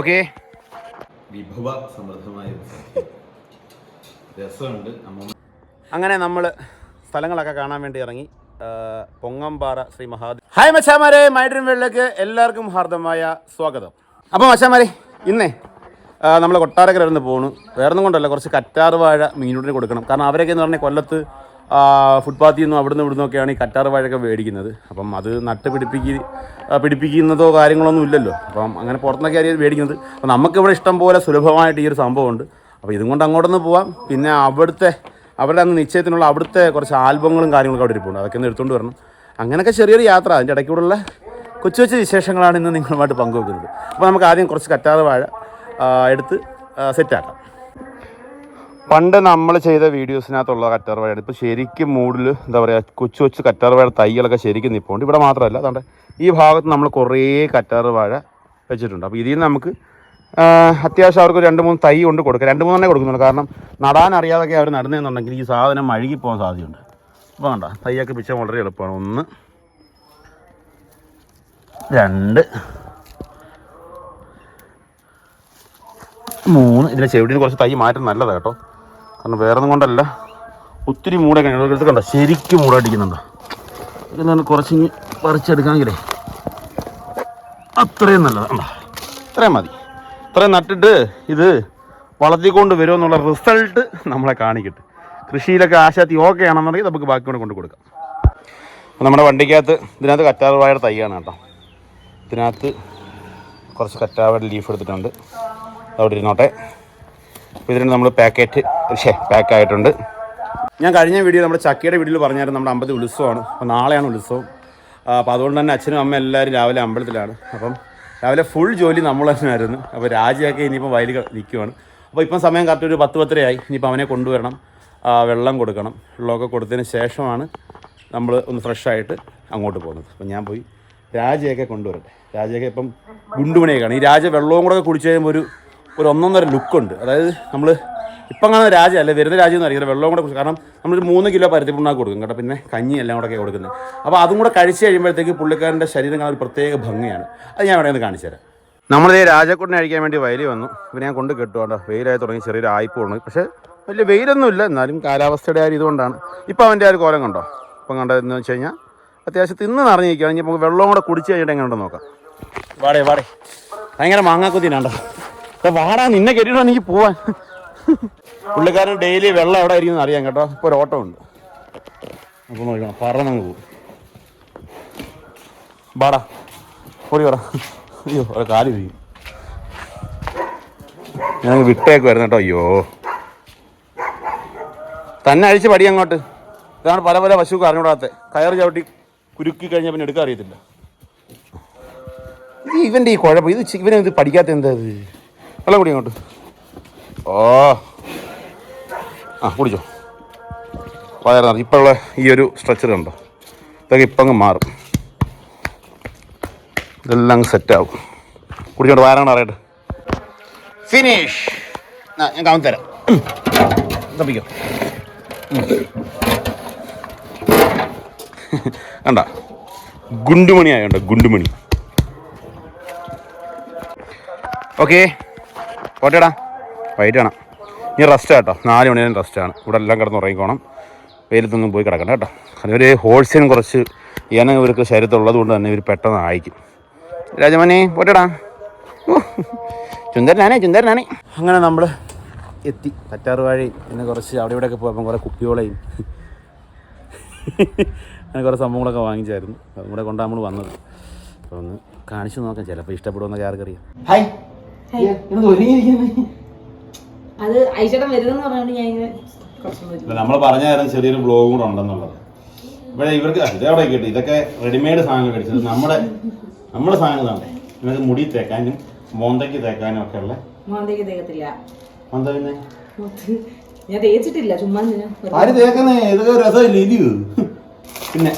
Okay. വിഭവ സമൃദ്ധമായ. രസമുണ്ട്. അങ്ങനെ നമ്മൾ സ്ഥലങ്ങളൊക്കെ കാണാൻ വേണ്ടി ഇറങ്ങി. പൊങ്ങമ്പാറ ശ്രീ മഹാദേവ് ഹായ് മച്ചാമാരെ. മൈഡ്രീം വേൾഡിലേക്ക് എല്ലാവർക്കും ഹാർദമായ സ്വാഗതം. അപ്പോൾ മച്ചാമാരെ ഇന്നേ നമ്മൾ കൊട്ടാരക്കര ഇരുന്ന് വേറെ വേറൊന്നും കൊണ്ടല്ല കുറച്ച് കറ്റാർ വാഴ മീനൂട്ടിന് കൊടുക്കണം. കാരണം അവരൊക്കെ എന്ന് പറഞ്ഞാൽ കൊല്ലത്ത് ഫുട്പാത്തിൽ നിന്നും അവിടുന്ന് ഇവിടുന്ന് ഒക്കെയാണ് ഈ കറ്റാർ വാഴയൊക്കെ മേടിക്കുന്നത്. അപ്പം അത് നട്ട് പിടിപ്പിക്കി പിടിപ്പിക്കുന്നതോ കാര്യങ്ങളൊന്നും ഇല്ലല്ലോ. അപ്പം അങ്ങനെ പുറത്തുനിന്നൊക്കെ ആയിരിക്കും മേടിക്കുന്നത്. അപ്പം നമുക്കിവിടെ ഇഷ്ടം പോലെ സുലഭമായിട്ട് ഈ ഒരു സംഭവമുണ്ട്. അപ്പോൾ ഇതും കൊണ്ട് അങ്ങോട്ടൊന്ന് പോവാം. പിന്നെ അവിടുത്തെ അവരുടെ അന്ന് നിശ്ചയത്തിനുള്ള അവിടുത്തെ കുറച്ച് ആൽബങ്ങളും കാര്യങ്ങളൊക്കെ അവിടെ ഇരിപ്പുണ്ട്. അതൊക്കെ ഒന്ന് എടുത്തുകൊണ്ട് വരണം. അങ്ങനെയൊക്കെ ചെറിയൊരു യാത്ര. അതിന്റെ ഇടയ്ക്കൂടെയുള്ള കൊച്ചു കൊച്ചു വിശേഷങ്ങളാണ് ഇന്ന് നിങ്ങളുമായിട്ട് പങ്കുവെക്കുന്നത്. അപ്പോൾ നമുക്ക് ആദ്യം കുറച്ച് കറ്റാതെ വാഴ എടുത്ത് സെറ്റാക്കാം പണ്ട് നമ്മൾ ചെയ്ത വീഡിയോസിനകത്തുള്ള കറ്റാർ വാഴ ഇപ്പോൾ ശരിക്കും മൂഡിൽ എന്താ പറയുക കൊച്ചു കൊച്ചു കറ്റാർ വാഴ തൈകളൊക്കെ ശരിക്കും നിൽപ്പുണ്ട് ഇവിടെ മാത്രമല്ല അതുകൊണ്ട് ഈ ഭാഗത്ത് നമ്മൾ കുറേ കറ്റാർ വാഴ വെച്ചിട്ടുണ്ട്. അപ്പോൾ ഇതിൽ നിന്ന് നമുക്ക് അത്യാവശ്യം അവർക്ക് രണ്ട് മൂന്ന് തൈ കൊണ്ട് കൊടുക്കുക രണ്ട് മൂന്നെണ്ണേ കൊടുക്കുന്നുള്ളൂ. കാരണം നടാൻ അറിയാതൊക്കെ അവർ നടന്നതെന്നുണ്ടെങ്കിൽ ഈ സാധനം മഴുകി പോകാൻ സാധ്യതയുണ്ട്. അപ്പോൾ വേണ്ട തൈയൊക്കെ പിച്ചാൻ വളരെ എളുപ്പമാണ്. ഒന്ന് രണ്ട് മൂന്ന്. ഇതിന്റെ ചെവിടിന് കുറച്ച് തൈ മാറ്റം നല്ലതാണ് കേട്ടോ. കാരണം വേറെ ഒന്നും കൊണ്ടല്ല. ഒത്തിരി മൂടെ കഴിഞ്ഞു കണ്ടോ? ശരിക്കും മൂടടിക്കുന്നുണ്ടോ കുറച്ച് ഇനി പറിച്ചെടുക്കാമെങ്കിലേ. അത്രയും നല്ലതാണ് ഇത്രയും മതി. ഇത്രയും നട്ടിട്ട് ഇത് വളർത്തിക്കൊണ്ട് വരുമെന്നുള്ള റിസൾട്ട് നമ്മളെ കാണിക്കട്ടെ. കൃഷിയിലൊക്കെ ആശാത്തി ഓക്കെ ആണെന്നുണ്ടെങ്കിൽ നമുക്ക് ബാക്കി കൂടെ കൊണ്ട് കൊടുക്കാം. നമ്മുടെ വണ്ടിക്കകത്ത് ഇതിനകത്ത് കറ്റാർവാഴയുടെ തൈയാണ് കേട്ടോ. ഇതിനകത്ത് കുറച്ച് കറ്റാവയുടെ ലീഫ് എടുത്തിട്ടുണ്ട്. അവിടെ ഇരുന്നോട്ടെ. ഇതിന് നമ്മൾ പാക്കറ്റ് ഷേ പാക്കായിട്ടുണ്ട് ഞാൻ കഴിഞ്ഞ വീഡിയോ നമ്മുടെ ചക്കയുടെ വീഡിയോയിൽ പറഞ്ഞായിരുന്നു നമ്മുടെ അമ്പത് ഉത്സവമാണ്. അപ്പോൾ നാളെയാണ് ഉത്സവം. അപ്പോൾ അതുകൊണ്ട് തന്നെ അച്ഛനും അമ്മ എല്ലാവരും രാവിലെ അമ്പലത്തിലാണ്. അപ്പം രാവിലെ ഫുൾ ജോലി നമ്മൾ തന്നെയായിരുന്നു. അപ്പോൾ രാജയൊക്കെ ഇനിയിപ്പോൾ വയലിൽ നിൽക്കുവാണ് അപ്പോൾ ഇപ്പം സമയം കറക്റ്റ് ഒരു പത്ത് പത്തരയായി. ഇനിയിപ്പോൾ അവനെ കൊണ്ടുവരണം. വെള്ളം കൊടുക്കണം. വെള്ളമൊക്കെ കൊടുത്തതിന് ശേഷമാണ് നമ്മൾ ഒന്ന് ഫ്രഷായിട്ട് അങ്ങോട്ട് പോകുന്നത്. അപ്പം ഞാൻ പോയി രാജയൊക്കെ കൊണ്ടുവരട്ടെ. രാജയൊക്കെ ഇപ്പം ഗുണ്ടുമണിയൊക്കെയാണ്. ഈ രാജ വെള്ളവും കൂടെ കുടിച്ചു കഴിയുമ്പോൾ ഒരു ഒരു ഒന്നൊന്നര ലുക്കുണ്ട് അതായത് നമ്മൾ ഇപ്പം കാണുന്ന രാജ അല്ല വരുന്ന രാജ്യം എന്ന് അറിയില്ല. വെള്ളവും കൂടെ കാരണം നമ്മളൊരു മൂന്ന് കിലോ പരുത്തിപ്പുണ്ണാക്ക് കൊടുക്കും കേട്ടോ. പിന്നെ കഞ്ഞി എല്ലാം കൂടെ കൊടുക്കുന്നത്. അപ്പോൾ അതും കൂടെ കഴിച്ച് കഴിയുമ്പോഴത്തേക്ക് പുള്ളിക്കാരന്റെ ശരീരം കാണാൻ ഒരു പ്രത്യേക ഭംഗിയാണ്. അത് ഞാൻ ഇവിടെ ഒന്ന് കാണിച്ചു തരാം. നമ്മളിതേ രാജക്കുട്ടിനെ അഴിക്കാൻ വേണ്ടി വയലിൽ വന്നു. ഇപ്പം ഞാൻ കൊണ്ട് കെട്ടു കേട്ടോ. വെയിലായി തുടങ്ങി ചെറിയൊരു ആയിപ്പുണ്ട് പക്ഷേ വലിയ വെയിലൊന്നുമില്ല. എന്നാലും കാലാവസ്ഥയുടെ ആ ഇതുകൊണ്ടാണ്. ഇപ്പോൾ അവന്റെ ആ ഒരു കോലം കണ്ടോ? ഇപ്പം കണ്ടതെന്ന് വെച്ച് കഴിഞ്ഞാൽ അത്യാവശ്യം തിന്ന് നിറഞ്ഞിരിക്കുകയാണെങ്കിൽ നമുക്ക് വെള്ളവും കൂടെ കുടിച്ച് കഴിഞ്ഞിട്ട് എങ്ങനെയുണ്ടെന്ന് നോക്കാം. വാടേ വാടേ. ഭയങ്കര മാങ്ങാക്കുത്തിനാണ്ടോ വാടാ നിന്നെ കെട്ടിട്ടോ എനിക്ക് പോവാൻ. പുള്ളിക്കാരൻ ഡെയിലി വെള്ളം എവിടെ ആയിരിക്കും അറിയാം കേട്ടോ. ഇപ്പോൾ ഒരു ഓട്ടോ ഉണ്ട്. അപ്പോൾ നോക്കണം പറന്നങ്ങ് പോകും. വാടാ ഓടി പറ അയ്യോ ഒരു കാൽ ചെയ്യും ഞാൻ വിട്ടേക്ക് വരുന്ന കേട്ടോ. അയ്യോ. തന്നെ അഴിച്ച് പടി അങ്ങോട്ട്. ഇതാണ് പല പല പശുക്ക് അറിഞ്ഞൂടാത്ത കയറ് ചവിട്ടി കുരുക്കി കഴിഞ്ഞാൽ പിന്നെ എടുക്കാൻ അറിയത്തില്ല. ഇത് ഇവന്റെ ഈ കുഴപ്പം ഇത് ഇവനെ ഇത് പഠിക്കാത്ത എന്താ ഇത്? വെള്ളം കുടി അങ്ങോട്ട്. ഓ. ആ കുടിച്ചോ. വയറ് ഇപ്പോഴുള്ള ഈ ഒരു സ്ട്രെച്ചർ ഉണ്ടോ ഇതൊക്കെ ഇപ്പം അങ്ങ് മാറും. ഇതെല്ലാം അങ്ങ് സെറ്റാവും കുടിച്ചോണ്ട് വയറാണ് അറിയട്ടെ ഫിനിഷ് ആ ഞാൻ കാമത്ത് തരാം. തപ്പിക്കോ. കണ്ട? ഗുണ്ടുമണി ആയോണ്ട ഗുണ്ടുമണി. ഓക്കെ ഓട്ടേടാ വൈകിട്ട് കാണാം. ഇനി റെസ്റ്റ് കേട്ടോ നാല് മണി വരെ റെസ്റ്റാണ് ഇവിടെ എല്ലാം കിടന്ന് ഉറങ്ങിക്കോണം. വെയിലത്തൊന്നും പോയി കിടക്കണ്ട കേട്ടോ. അതൊരു ഹോൾസെയിൽ കുറച്ച് ഇനം ഇവർക്ക് ശരീരത്തുള്ളത് കൊണ്ട് തന്നെ ഇവർ പെട്ടെന്ന് അയക്കും രാജമാനെ പോട്ടേടാ. ചുന്ദരനാണേ ചുന്ദരനാണേ അങ്ങനെ നമ്മൾ എത്തി. കറ്റാറുവാഴി പിന്നെ കുറച്ച് അവിടെ ഇവിടെയൊക്കെ പോയപ്പോൾ കുറേ കുപ്പിയോളയും അങ്ങനെ കുറേ സംഭവങ്ങളൊക്കെ വാങ്ങിച്ചായിരുന്നു. അതും കൂടെ കൊണ്ടാണ് നമ്മൾ വന്നത്. അപ്പോൾ ഒന്ന് കാണിച്ചു നോക്കാം. ചിലപ്പോൾ ഇഷ്ടപ്പെടുമെന്നൊക്കെ ആർക്കറിയാം. ഹായ് അത് ഐശ്വരം വരുന്നെന്ന് പറഞ്ഞുകൊണ്ട് ഞാൻ ഇങ്ങനെ നമ്മൾ പറഞ്ഞായിരുന്നു ചെറിയൊരു ബ്ലോഗ് കൂടെ ഉണ്ടെന്നുള്ളത്. ഇവിടെ ഇവർക്ക് ഇതവിടെ കിട്ടി. ഇതൊക്കെ റെഡിമെയ്ഡ് സാധനങ്ങൾ മേടിച്ചത് നമ്മുടെ നമ്മുടെ സാധനങ്ങളാണ് ഇവർക്ക് മുടി തേക്കാനും മോന്തയ്ക്ക് തേക്കാനും ഒക്കെ ഉള്ള. മോന്തേക്ക് തേക്കത്തില്ല. മോന്ത പിന്നെ? ഞാൻ തേച്ചിട്ടില്ല ചുമ്മാ ആര് തേക്കുന്നേ? ഇതൊക്കെ രസമില്ല ഇത്? പിന്നെ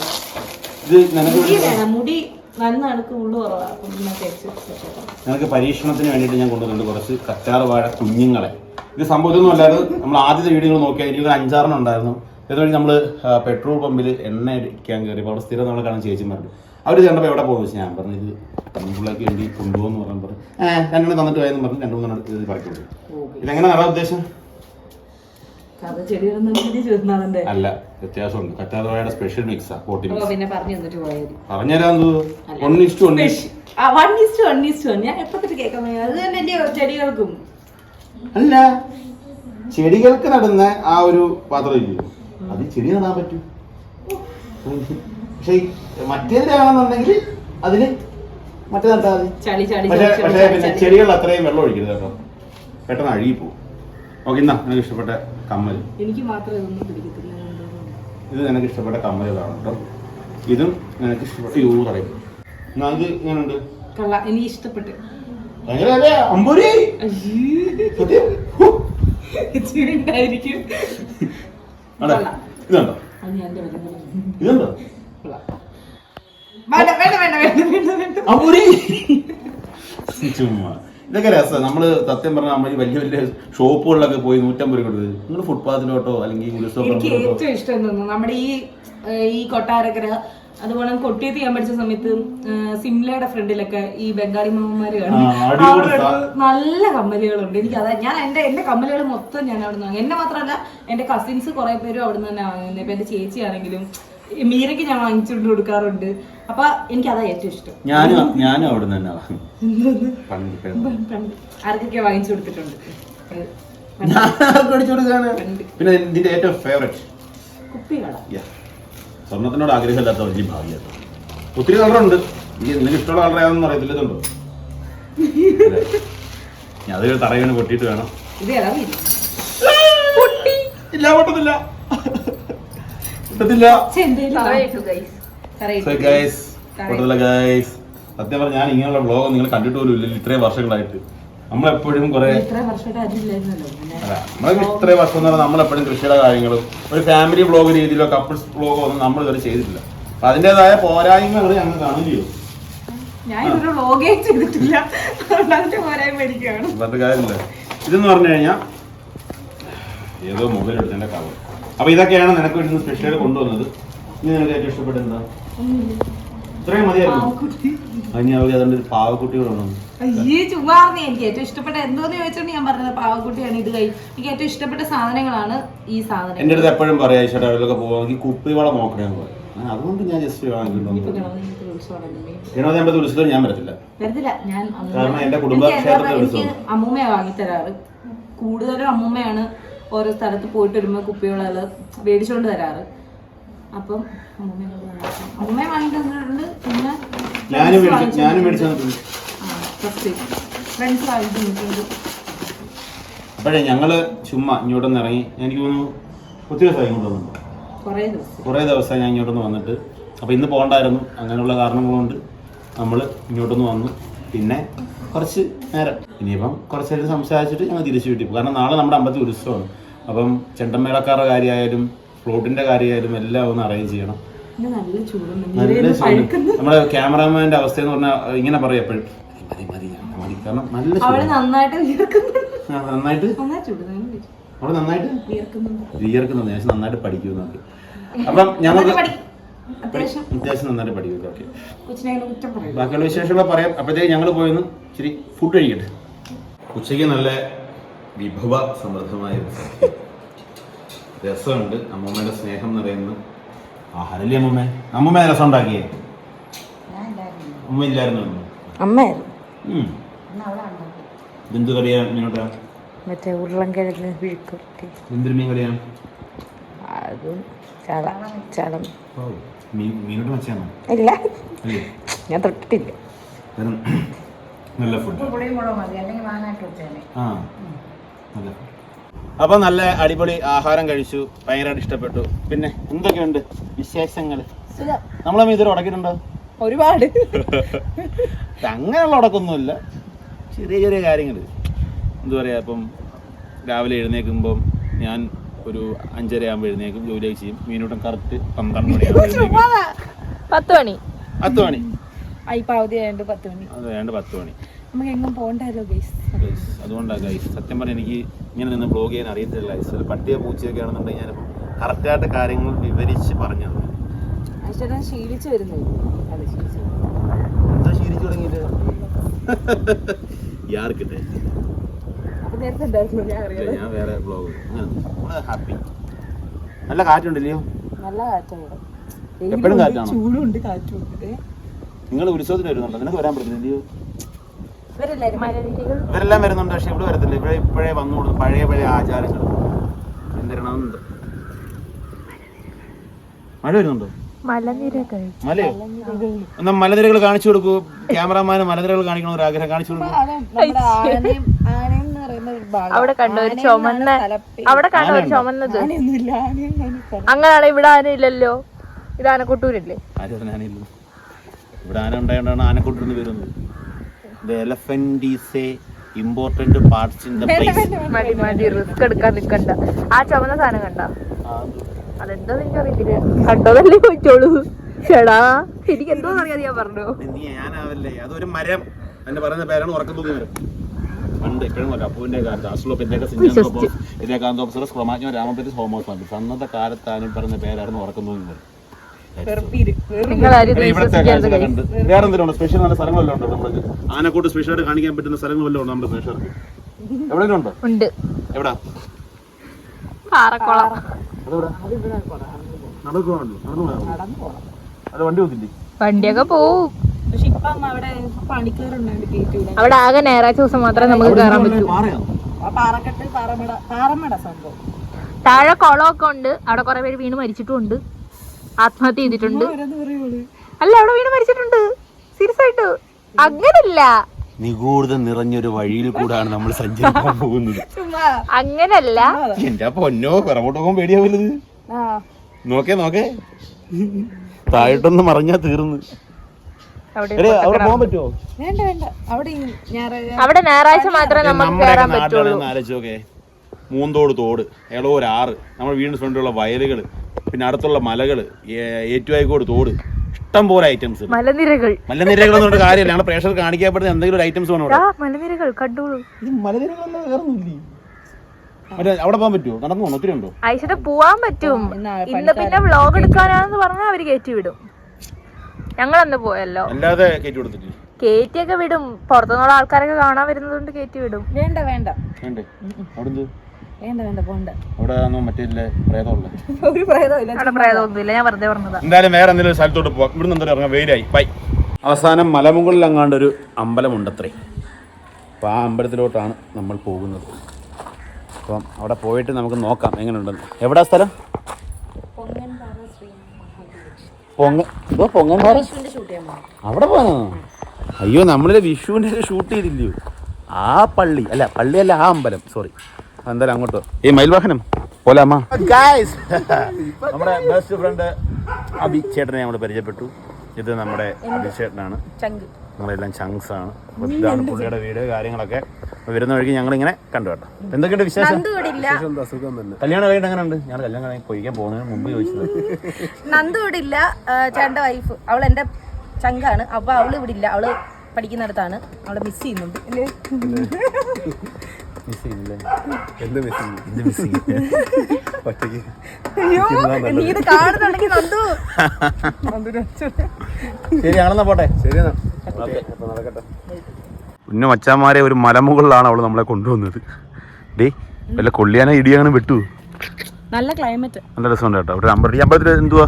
ഇത് നിനക്ക് മുടി നല്ല ഉള്ളു അപ്പം ഞങ്ങൾക്ക് പരീക്ഷണത്തിന് വേണ്ടിയിട്ട് ഞാൻ കൊണ്ടുവന്നിട്ടുണ്ട് കുറച്ച് കറ്റാർ വാഴ കുഞ്ഞുങ്ങളെ. ഇത് സംഭവം ഇതൊന്നും അല്ലാതെ നമ്മൾ ആദ്യത്തെ വീഡിയോകൾ നോക്കിയാൽ എനിക്ക് ഒരു അഞ്ചാറെണ്ണം ഉണ്ടായിരുന്നു. ഇതുവഴി നമ്മൾ പെട്രോൾ പമ്പിൽ എണ്ണ അടിക്കാൻ കയറിയപ്പോൾ അവിടെ സ്ഥിരം നമ്മൾ കാണാൻ ചേച്ചിമാരുണ്ട്. അവർ കണ്ടപ്പോൾ എവിടെ പോകുന്നു വെച്ചാൽ ഞാൻ പറഞ്ഞു ഇത് പെൺപിള്ളേക്ക് വേണ്ടി കൊണ്ടുപോകുന്നു പറഞ്ഞു പറഞ്ഞു. രണ്ടെണ്ണം തന്നിട്ട് പോയെന്ന് പറഞ്ഞു. രണ്ടു മൂന്നെണ്ണം ഇത് പറിക്കൊണ്ടു ഇതെങ്ങനെ നടാൻ ഉദ്ദേശം? അല്ല വ്യത്യാസമുണ്ട്. കറ്റാർവാഴയുടെ സ്പെഷ്യൽ മിക്സാ പോട്ടി ഓ മിക്സ് പിന്നെ പറഞ്ഞു തന്നിട്ട് പോയത് പറഞ്ഞുതരാൻ one ഇഷ്ടു one one east one east one ഞാൻ എപ്പോ കേൾക്കാൻ അത് തന്നെ എന്റെ ചെടികൾക്കും. അല്ല ചെടികൾക്ക് നടുന്ന ആ ഒരു പാത്രം ഇല്ല? അത് ചെടി നടാൻ പറ്റും. പക്ഷെ മറ്റേതിലാണെന്നുണ്ടെങ്കിൽ അതിന് മറ്റേ നട്ടാൽ മതി. പക്ഷേ പക്ഷേ പിന്നെ ചെടികൾ അത്രയും വെള്ളം ഒഴിക്കരുത് കേട്ടോ. പെട്ടെന്ന് അഴുകി പോകും ഓക്കെ എന്നാ നിനക്ക് ഇഷ്ടപ്പെട്ട കമ്മൽ. എനിക്ക് മാത്രമേ ഇതൊന്നും പിടിക്കത്തില്ല. ഇത് നിനക്ക് ഇഷ്ടപ്പെട്ട കമ്മലുകളാണ് കേട്ടോ ഇതും നിനക്ക് ഇഷ്ടപ്പെട്ട യൂ പറയും. ഇങ്ങനെയുണ്ട് കള്ള എനിക്ക് ഇഷ്ടപ്പെട്ടു. ഉണ്ടായിരിക്കും. ഇതുണ്ടോ? ഇതുണ്ടോ? അമ്പൂരി! ചുമ്മാ. ഇതൊക്കെ രസം. നമ്മൾ സത്യം പറഞ്ഞാൽ അമ്മ വലിയ വലിയ ഷോപ്പുകളിലൊക്കെ പോയി നൂറ്റമ്പത് രൂപ കൊടുത്തത് നിങ്ങൾ ഫുട്പാത്തിലോട്ടോ അല്ലെങ്കിൽ എനിക്ക് ഉത്സവപ്പറമ്പിലോട്ടോ ഏറ്റവും ഇഷ്ടം തോന്നുന്നു നമ്മുടെ ഈ ഈ കൊട്ടാരക്കര അതുപോലെ കൊട്ടിയത്ത് ചെയ്യാൻ പഠിച്ച സമയത്ത് സിംലയുടെ ഫ്രണ്ടിലൊക്കെ ഈ ബംഗാളി മാമന്മാര് കാണും. നല്ല കമ്മലുകളുണ്ട്. എനിക്ക് അതാ ഞാൻ എന്റെ എന്റെ കമ്മലുകൾ മൊത്തം ഞാൻ അവിടെ നിന്ന് എന്നെ മാത്രമല്ല എന്റെ കസിൻസ് കുറെ പേരും അവിടെ നിന്ന് തന്നെ വാങ്ങുന്നത് ഇപ്പൊ എന്റെ ചേച്ചിയാണെങ്കിലും മീരയ്ക്ക് ഞാൻ വാങ്ങിച്ചുകൊണ്ട് കൊടുക്കാറുണ്ട്. അപ്പൊ എനിക്ക് അതാ ഏറ്റവും ഇഷ്ടം. ഞാനും ഞാനും അവിടെ നിന്ന് തന്നെ ആർക്കൊക്കെ വാങ്ങിച്ചു കൊടുത്തിട്ടുണ്ട്? പിന്നെ ഇതിന്റെ ഏറ്റവും ഫേവറേറ്റ് കുപ്പികള. സ്വർണത്തിനോട് ആഗ്രഹമില്ലാത്ത വലിയ ഭാഗ്യമാണ് ഒത്തിരി കളറുണ്ട്. എനിക്ക് നിനക്ക് ഇഷ്ടമുള്ള കളർ ഏതാണെന്ന് അറിയത്തില്ല ഞാൻ അതൊരു തറയാണ് പൊട്ടിയിട്ട് വേണം. ഇത് ഇല്ല പൊട്ടത്തില്ല ഗൈസ് സത്യം പറഞ്ഞാൽ ഞാൻ ഇങ്ങനെയുള്ള വ്ളോഗ് നിങ്ങൾ കണ്ടിട്ട് പോലും ഇത്രയും വർഷങ്ങളായിട്ട്. നമ്മളെപ്പോഴും കുറെ ഇത്ര വർഷമായിട്ട് അതില്ലായിരുന്നല്ലോ പിന്നെ അല്ല, നമ്മളെ ഇത്രയും വർഷം എന്ന് പറഞ്ഞാൽ നമ്മളെപ്പോഴും കൃഷിയുടെ കാര്യങ്ങളും ഒരു ഫാമിലി വ്ളോഗ് രീതിയിലോ കപ്പിൾസ് വ്ളോഗോ ഒന്നും നമ്മൾ ഇതുവരെ ചെയ്തിട്ടില്ല. അപ്പൊ അതിന്റെതായ പോരായ്മകൾ ഞങ്ങൾ കാണുകയോ പറഞ്ഞ ഇതെന്ന് പറഞ്ഞു കഴിഞ്ഞാൽ ഏതോ മൊബൈൽ എടുത്തതിന്റെ കവർ അപ്പൊ ഇതൊക്കെയാണ് നിനക്ക് വേണ്ടി സ്പെഷ്യൽ കൊണ്ടുവന്നത്. ഇനി നിനക്ക് ഏറ്റവും ഇഷ്ടപ്പെട്ട എന്താ? ഇത്രയും മതിയായിരുന്നു. അതിന് അവർ അതുകൊണ്ട് ഒരു പാവക്കുട്ടി കൊണ്ടുവന്നു ഈ ചുമ്മാ എനിക്ക് ഏറ്റവും ഇഷ്ടപ്പെട്ട എന്തോന്ന് ചോദിച്ചോണ്ട് ഞാൻ പറഞ്ഞത് പാവക്കുട്ടിയാണ് ഇത് കൈ എനിക്ക് ഏറ്റവും ഇഷ്ടപ്പെട്ട സാധനങ്ങളാണ് ഈ സാധനം എന്റെ അടുത്ത് എപ്പോഴും പറയാം ചേട്ടാ പോകുമെങ്കിൽ കുപ്പിവളം നോക്കണേ അതുകൊണ്ട് ഞാൻ ജസ്റ്റ് വാങ്ങിയിട്ടുണ്ടോ ഉത്സവം ഞാൻ വരത്തില്ല. വരത്തില്ല. ഞാൻ അമ്മൂമ്മ- കാരണം എന്റെ കുടുംബ. അമ്മൂമ്മയാ വാങ്ങിത്തരാറ്. കൂടുതലും അമ്മൂമ്മയാണ് ഓരോ സ്ഥലത്ത് പോയിട്ട് വരുമ്പോൾ കുപ്പികളെല്ലാം മേടിച്ചുകൊണ്ട് തരാറ് അപ്പം അമ്മയെ വാങ്ങി തന്നിട്ടുണ്ട് പിന്നെ ഫ്രണ്ട്സ് തന്നിട്ടുണ്ട്. അപ്പോഴേ ഞങ്ങൾ ചുമ്മാ ഇങ്ങോട്ടൊന്ന് ഇറങ്ങി. എനിക്ക് തോന്നുന്നു ഒത്തിരി ദിവസമായി ഇങ്ങോട്ട് വന്നു കുറേ ദിവസം. കുറേ ദിവസമായി ഞാൻ ഇങ്ങോട്ടൊന്ന് വന്നിട്ട്. അപ്പോൾ ഇന്ന് പോകണ്ടായിരുന്നു. അങ്ങനെയുള്ള കാരണങ്ങളുണ്ട്. കൊണ്ട് നമ്മൾ ഇങ്ങോട്ടൊന്ന് വന്നു. പിന്നെ കുറച്ച് നേരം. ഇനിയിപ്പം കുറച്ച് നേരം സംസാരിച്ചിട്ട് ഞങ്ങൾ തിരിച്ചു വീട്ടിൽ പോകും. കാരണം നാളെ നമ്മുടെ അമ്പത്തി ഉത്സവമാണ്. അപ്പം ചെണ്ടമേളക്കാരുടെ കാര്യമായാലും ഫ്ലോട്ടിന്റെ കാര്യമായാലും എല്ലാം ഒന്ന് അറേഞ്ച് ചെയ്യണം. നല്ല ചൂട്. നമ്മുടെ ക്യാമറാമാന്റെ അവസ്ഥ എന്ന് പറഞ്ഞാൽ ഇങ്ങനെ പറയും എപ്പോഴും മതി മതി മതി മതി. കാരണം നല്ല അവൾ ചൂട് നന്നായിട്ട്? പഠിക്കുന്നു നന്നായിട്ട് അവിടെ നന്നായിട്ട്? വിയർക്കുന്നുണ്ട്. വിയർക്കുന്നുണ്ട്. ഞാൻ നന്നായിട്ട് പഠിക്കുമെന്നൊക്കെ അപ്പം ഞങ്ങൾക്ക് അത്യാവശ്യം. നന്നായിട്ട് പഠിക്കും. ഓക്കെ. ബാക്കിയുള്ള വിശേഷങ്ങൾ പറയാം. അപ്പോഴത്തേക്ക് ഞങ്ങൾ പോയൊന്ന് ഇച്ചിരി ഫുഡ് കഴിക്കട്ടെ. ഉച്ചയ്ക്ക് നല്ല വിഭവ സമൃദ്ധമായ ഒരു സദ്യ. രസമുണ്ട്. അമ്മൂമ്മയുടെ സ്നേഹം നിറയുന്ന ആഹാരല്ലേ അമ്മൂമ്മ? അമ്മൂമ്മ രസം ഉണ്ടാക്കിയേ? അമ്മ ഇല്ലായിരുന്നു. അമ്മയായിരുന്നു. ഇതെന്ത് കറിയാ മീനോട്ടാ മറ്റേ ഉരുളൻകിഴങ്ങ് വിഴുക്കുട്ടി എന്തൊരു മീൻ കറിയാ? അതും ചള ചളം ഓ മീൻ മീനോട്ട് വെച്ചാണോ ഇല്ല. ഞാൻ തൊട്ടിട്ടില്ല. നല്ല ഫുഡ് ആ. നല്ല അപ്പൊ നല്ല അടിപൊളി ആഹാരം കഴിച്ചു ഭയങ്കരമായിട്ട് ഇഷ്ടപ്പെട്ടു. പിന്നെ എന്തൊക്കെയുണ്ട് വിശേഷങ്ങൾ? നമ്മളെ മീതൊരു ഉടക്കിയിട്ടുണ്ടോ? ഒരുപാട്. അങ്ങനെയുള്ള ഉടക്കൊന്നുമില്ല. ചെറിയ ചെറിയ കാര്യങ്ങൾ. എന്താ പറയുക ഇപ്പം രാവിലെ എഴുന്നേൽക്കുമ്പം ഞാൻ ഒരു അഞ്ചര ആകുമ്പോൾ എഴുന്നേക്കും ജോലി ചെയ്യും. മീനൂട്ടം കറക്റ്റ് പന്ത്രണ്ട് മണി പത്ത് മണി. പത്ത് മണി. അതെ പത്ത് മണി. നമുക്ക് എങ്ങും പോകണ്ടല്ലോ ഗൈസ് അതുകൊണ്ടാണ് ഗൈസ് സത്യം പറഞ്ഞാൽ എനിക്ക് ഇങ്ങനെ നിന്ന് ബ്ലോഗ് ചെയ്യാൻ അറിയത്തില്ല ഗൈസ് ഒരു പട്ടിയോ പൂച്ചയൊക്കെ ആണെന്നുണ്ടെങ്കിൽ ഞാൻ കറക്റ്റായിട്ട് കാര്യങ്ങൾ വിവരിച്ച് പറഞ്ഞു ചേട്ടൻ ശീലിച്ചു ശീലിച്ചു എന്താ ശീലിച്ചു തുടങ്ങിയിട്ട് യാർക്കിട്ടെ ഞാൻ വേറെ ബ്ലോഗ് ഹാപ്പി നല്ല കാറ്റുണ്ടല്ലയോ നല്ല കാറ്റാണ് എപ്പോഴും കാറ്റാണ്? ചൂടുണ്ട് കാറ്റുണ്ട്. നിങ്ങൾ ഉത്സവത്തിന് വരുന്നുണ്ടോ? നിനക്ക് വരാൻ പറ്റുന്നില്ലയോ ഇവരെല്ലാം വരുന്നുണ്ട് പക്ഷെ ഇവിടെ വരത്തില്ല. ഇവിടെ ഇപ്പോഴേ വന്നു കൊടുക്കും. പഴയ പഴയ ആചാരങ്ങൾ. എന്തരണമെന്നുണ്ട് മഴ വരുന്നുണ്ടോ? മലനിരകൾ മലനിരകൾ കാണിച്ചു കൊടുക്കൂ. ക്യാമറമാന് മലനിരകൾ കാണിക്കണം ഒരു ആഗ്രഹം കാണിച്ചു കൊടുക്കൂ. നമ്മുടെ ആനയും ആനയും എന്ന് പറയുന്ന ഭാഗം. അവിടെ കണ്ട ഒരു ചുമന്ന അവിടെ കണ്ട ഒരു ചുമന്നത്? അങ്ങനെയാണ് ഇവിടെ ആനയില്ലല്ലോ. ഇത് ആനക്കൊട്ടൂരല്ലേ? ആരും ഇവിടെ ആന ഉണ്ടായോണ്ടാണ് ആനക്കൊട്ടൂരിന്ന് വരുന്നത്. The elephant is a important parts in the place മതി മതി റിസ്ക് എടുക്കാൻ നിൽക്കണ്ട ആ ചുമന്ന സാധനം കണ്ട. അതെന്തോ എനിക്കറിയില്ല കണ്ടതല്ലേ ചോദിച്ചോളൂ ചേടാ എനിക്ക് എന്തോ അറിയാതെ ഞാൻ പറഞ്ഞു നീ ഞാനാവല്ലേ. അതൊരു മരം. എന്നെ പറയുന്ന പേരാണ് ഉറക്കം തൂങ്ങി മരം. പണ്ട് ഇപ്പോഴും അപ്പൂവിന്റെ കാലത്ത് ക്രൊമാജ്ഞോ രാമപതി ഹോമോസ് അന്നത്തെ കാലത്താണ് പറഞ്ഞ പേരായിരുന്നു ഉറക്കം തൂങ്ങി മരം. വേറെ എന്തെങ്കിലും സ്പെഷ്യൽ നല്ല സ്ഥലങ്ങളെല്ലാം ഉണ്ടോ നമ്മൾക്ക് ആനക്കോട്ട് സ്പെഷ്യലായിട്ട് കാണിക്കാൻ പറ്റുന്ന സ്ഥലങ്ങളെല്ലാം ഉണ്ടോ നമ്മുടെ പ്രേക്ഷകർക്ക്? എവിടെയെങ്കിലും ഉണ്ടോ? ഉണ്ട്. എവിടാ? പാറക്കുളം. അതെവിടെ? നടക്കുവാണല്ലോ. നടന്നു പോയാ മതി. അത് വണ്ടി ഒത്തില്ലേ വണ്ടിയൊക്കെ പോവും. പക്ഷെ ഇപ്പം അവിടെ ആകെ ഞായറാഴ്ച ദിവസം മാത്രമേ നമുക്ക് കയറാൻ പറ്റൂ. താഴെ കുളമൊക്കെ ഉണ്ട്. അവിടെ കുറെ പേര് വീണ് മരിച്ചിട്ടും ഉണ്ട്. ആത്മഹത്യ ചെയ്തിട്ടുണ്ട്. അല്ല അവിടെ വീണ് മരിച്ചിട്ടുണ്ട്. സീരിയസ് ആയിട്ട്. അങ്ങനല്ല. നിഗൂഢത നിറഞ്ഞൊരു വഴിയിൽ കൂടാണ് നമ്മൾ സഞ്ചരിക്കാൻ പോകുന്നത്. അങ്ങനല്ല. എന്റെ പൊന്നോ പിറകോട്ട് പോകാൻ പേടിയാവരുത് നോക്കേ നോക്കേ. താഴോട്ടൊന്ന് മറിഞ്ഞാ തീർന്ന്. അവിടെ അവിടെ പോകാൻ വേണ്ട വേണ്ട. അവിടെ ഈ ഞായറാഴ്ച മാത്രമേ നമുക്ക് കയറാൻ പറ്റുള്ളൂ. മൂന്തോട് തോട് മൂന്തോട് ഒരു ആറ് നമ്മൾ വീടിന് ഫ്രണ്ടിലുള്ള വയലുകൾ പിന്നെ അടുത്തുള്ള മലകൾ ഏ- ഏറ്റുവായിക്കോട് തോട് ഇഷ്ടം പോലെ ഐറ്റംസ് മലനിരകൾ. മലനിരകൾ എന്നുള്ള കാര്യമില്ല. ഞങ്ങളുടെ പ്രേക്ഷകർ കാണിക്കപ്പെടുന്ന എന്തെങ്കിലും ഒരു ഐറ്റംസ് വേണോ അവിടെ മലനിരകൾ കണ്ടോളൂ. ഇത് മലനിരകളൊന്നും വേറൊന്നുമില്ലേ അവിടെ പോകാൻ പറ്റുമോ നടന്നു? പോകണം ഒത്തിരി ഉണ്ടോ? ഐശ്വര്യ പോവാൻ പറ്റും. ഇന്ന് പിന്നെ വ്ലോഗ് എടുക്കാനാണെന്ന് പറഞ്ഞാൽ അവർ കയറ്റി വിടും. ഞങ്ങൾ അന്ന് പോയല്ലോ. അല്ലാതെ കയറ്റി കൊടുത്തിട്ടില്ല കയറ്റിയൊക്കെ വിടും. പുറത്തുനിന്നുള്ള ആൾക്കാരൊക്കെ കാണാൻ വരുന്നതുകൊണ്ട് കയറ്റി വിടും. വേണ്ട വേണ്ട. വേണ്ടേ വേണ്ട വേണ്ട പോണ്ട. അവിടെ പ്രേതമുള്ള. ഒരു പ്രേതമില്ല അവിടെ പ്രേതമൊന്നുമില്ല ഞാൻ വെറുതെ പറഞ്ഞതാ. എന്തായാലും വേറെ എന്തെങ്കിലും സ്ഥലത്തോട്ട് പോവാം. ഇവിടുന്ന് എന്തായാലും ഇറങ്ങാം. വെയിലായി. ബൈ അവസാനം മലമുകളിൽ അങ്ങാണ്ട് ഒരു അമ്പലമുണ്ടത്രേ. അപ്പോൾ ആ അമ്പലത്തിലോട്ടാണ് നമ്മൾ പോകുന്നത്. അപ്പം അവിടെ പോയിട്ട് നമുക്ക് നോക്കാം എങ്ങനെയുണ്ടെന്ന്. എവിടാ സ്ഥലം? പൊങ്ങ ഇതോ പൊങ്ങൻപാറ അവിടെ പോകാനോ അയ്യോ നമ്മളിത് വിഷുവിന്റെ ഷൂട്ട് ചെയ്തില്ലയോ. ആ പള്ളി അല്ല പള്ളിയല്ല ആ അമ്പലം സോറി എന്തായാലും അങ്ങോട്ട്. ഈ മയിൽവാഹനം പോലാമ നമ്മുടെ ബെസ്റ്റ് ഫ്രണ്ട് അബി ചേട്ടനെ നമ്മൾ പരിചയപ്പെട്ടു. ഇത് നമ്മുടെ അഭി ചേട്ടനാണ് ചങ്ക്. നമ്മളെല്ലാം ചങ്സ് ആണ്. ഇതാണ് പുള്ളിയുടെ വീട് കാര്യങ്ങളൊക്കെ. വരുന്ന വഴിക്ക് ഞങ്ങൾ ഇങ്ങനെ കണ്ടു കേട്ടോ. എന്തൊക്കെയുണ്ട് വിശേഷം? കല്യാണം കഴിഞ്ഞിട്ട് അങ്ങനെ ഉണ്ട്? ഞങ്ങൾ കല്യാണം കഴിഞ്ഞ് പോയിക്കാൻ പോകുന്നതിന് മുമ്പ് ചോദിച്ചത്. നന്ദു ഇവിടെ ഇല്ല ചേട്ടന്റെ വൈഫ് അവൾ എന്റെ ചങ്കാണ് അപ്പൊ അവൾ ഇവിടെ ഇല്ല അവൾ പഠിക്കുന്നിടത്താണ്. അവളെ മിസ് ചെയ്യുന്നുണ്ട്. എന്ത് ഒറ്റയ്ക്ക്. നീ ഇത് കാണുന്നുണ്ടെങ്കിൽ നന്ദു. പോട്ടെ. ശരിയെന്നാ. നടക്കട്ടെ. പിന്നെ മച്ചാമാരെ ഒരു മലമുകളിലാണ് അവൾ നമ്മളെ കൊണ്ടുവന്നത്. ഡേ വല്ല കൊള്ളിയാന ഇടിയാണ് വിട്ടു. നല്ല ക്ലൈമറ്റ് നല്ല രസമുണ്ട് കേട്ടോ. ഒരു അമ്പലത്തിൽ ഈ അമ്പലത്തിൽ എന്തുവാ?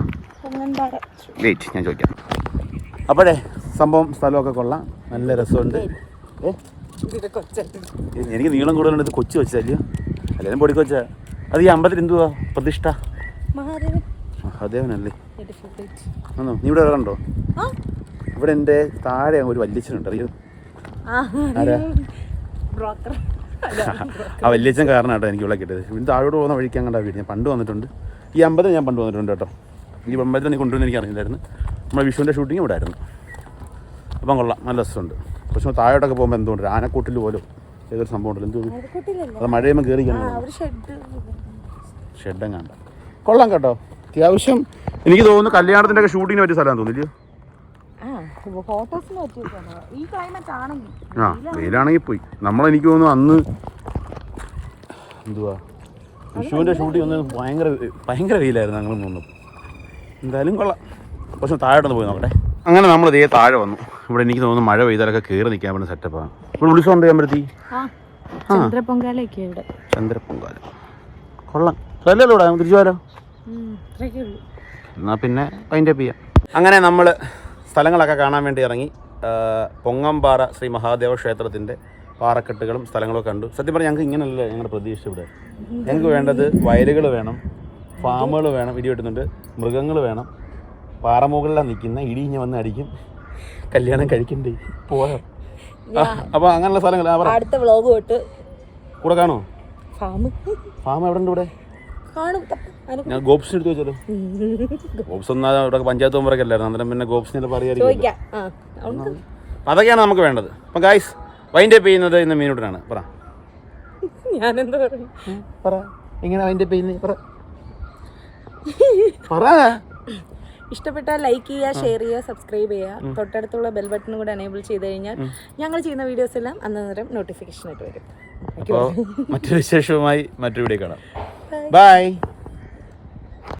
വെയിറ്റ് ഞാൻ ചോദിക്കാം. അപ്പോഴേ സംഭവം സ്ഥലമൊക്കെ കൊള്ളാം. നല്ല രസമുണ്ട്. ഏ? എനിക്ക് നീളം കൂടുതലുണ്ട് ഇത് കൊച്ചു വെച്ചല്ലേ അല്ലെങ്കിൽ പൊടി കൊച്ച. അത് ഈ അമ്പലത്തിൽ എന്തുവാ? പ്രതിഷ്ഠ. മഹാദേവനല്ലേ? ആണോ? നീ ഇവിടെ വേറെ ഉണ്ടോ? ഇവിടെ എന്റെ താഴെ ഒരു വല്യച്ഛനുണ്ട് അറിയോ? ആ വല്യച്ഛൻ കാരണം കേട്ടോ എനിക്ക് ഇവിടെ കിട്ടിയത്. ഇവിടെ താഴോട്ട് പോകുന്ന വഴിക്ക് അങ്ങോട്ടാ വീട്. ഞാൻ പണ്ട് വന്നിട്ടുണ്ട്. ഈ അമ്പലം ഞാൻ പണ്ട് വന്നിട്ടുണ്ട് കേട്ടോ. ഈ അമ്പലത്തിൽ നീ കൊണ്ടുവന്ന് എനിക്ക് അറിയില്ലായിരുന്നു നമ്മുടെ വിഷുവിന്റെ ഷൂട്ടിങ് ഇവിടെ ആയിരുന്നു. അപ്പം കൊള്ളാം. നല്ല രസമുണ്ട്. പക്ഷേ താഴോട്ടൊക്കെ പോകുമ്പോൾ എന്തുകൊണ്ട്? ആനക്കൂട്ടിൽ പോലും ഏതൊരു സംഭവം ഉണ്ടല്ലോ? എന്ത് അത് മഴയുമ്പോൾ കയറിക്കണം ഷെഡും കണ്ട കൊള്ളാം കേട്ടോ. അത്യാവശ്യം എനിക്ക് തോന്നുന്നു കല്യാണത്തിന്റെ ഒക്കെ ഷൂട്ടിങ്ങിന് പറ്റിയ സ്ഥലം തോന്നില്ലയോ ആ വെയിലാണെങ്കിൽ പോയി. നമ്മളെനിക്ക് തോന്നുന്നു അന്ന് എന്തുവാ? വിഷുവിന്റെ ഷൂട്ടിംഗ് ഒന്ന് ഭയങ്കര ഭയങ്കര വെയിലായിരുന്നു ഞങ്ങൾ മൂന്നും എന്തായാലും കൊള്ളാം. കുറച്ച് താഴോട്ടൊന്ന് പോയി നോക്കട്ടെ. അങ്ങനെ നമ്മൾ ഇതേ താഴെ വന്നു. ഇവിടെ എനിക്ക് തോന്നുന്നു മഴ പെയ്താലൊക്കെ കയറി നിൽക്കാൻ പറ്റുന്ന സെറ്റപ്പാണ് ഇവിടെ വിളിച്ചോണ്ട് ഞാൻ പറ്റി? ചന്ദ്രപ്പൊങ്കാലം കൊള്ളാം. അല്ലല്ലോ ഇവിടെ? തിരിച്ചു ഉള്ളൂ. എന്നാൽ പിന്നെ അതിന്റെ ചെയ്യാം അങ്ങനെ നമ്മൾ സ്ഥലങ്ങളൊക്കെ കാണാൻ വേണ്ടി ഇറങ്ങി. പൊങ്ങമ്പാറ ശ്രീ മഹാദേവ ക്ഷേത്രത്തിന്റെ പാറക്കെട്ടുകളും സ്ഥലങ്ങളൊക്കെ കണ്ടു. സത്യം പറഞ്ഞാൽ ഞങ്ങൾക്ക് ഇങ്ങനെയല്ല ഞങ്ങളുടെ പ്രതീക്ഷ ഇവിടെ. ഞങ്ങൾക്ക് വേണ്ടത് വയലുകൾ വേണം ഫാമുകൾ വേണം ഇടി വെട്ടുന്നുണ്ട് മൃഗങ്ങൾ വേണം. പാറമുകളിലാണ് നിൽക്കുന്ന ഇടി ഇങ്ങനെ വന്ന് അടിക്കും. കല്യാണം കഴിക്കണ്ടേ? പോയോ? അപ്പൊ അങ്ങനെയുള്ള സ്ഥലങ്ങൾ അടുത്ത വ്ളോഗ് തൊട്ട് കൂടെ കാണോ? ഫാം. ഫാം എവിടെ ഉണ്ട് ഇവിടെ ഞാൻ ഗോപ്സിന് എടുത്ത് വെച്ചാലോ? ഗോപ്സ് ഒന്നും ഇവിടെ പഞ്ചായത്ത് മെമ്പറൊക്കെ അല്ലായിരുന്നു. അന്നേരം പിന്നെ ഗോപ്സിനെ ആ അതൊക്കെയാണ് നമുക്ക് വേണ്ടത്. അപ്പം ഗായ്സ് വൈൻഡ് അപ്പ് ചെയ്യുന്നത് ഇന്ന് മീനുടനാണ് പറ. ഞാനെന്താ പറ. എങ്ങനെ വൈൻഡ് അപ്പ് ചെയ്യുന്നത് പറ. പറ. ഇഷ്ടപ്പെട്ടാൽ ലൈക്ക് ചെയ്യുക ഷെയർ ചെയ്യുക സബ്സ്ക്രൈബ് ചെയ്യുക. തൊട്ടടുത്തുള്ള ബെൽ ബട്ടൺ കൂടെ എനേബിൾ ചെയ്ത് കഴിഞ്ഞാൽ ഞങ്ങൾ ചെയ്യുന്ന വീഡിയോസ് എല്ലാം അന്നേരം നോട്ടിഫിക്കേഷൻ ആയിട്ട് വരും. മറ്റു വിശേഷവുമായി മറ്റൊരു വീഡിയോ കാണാം. ബൈ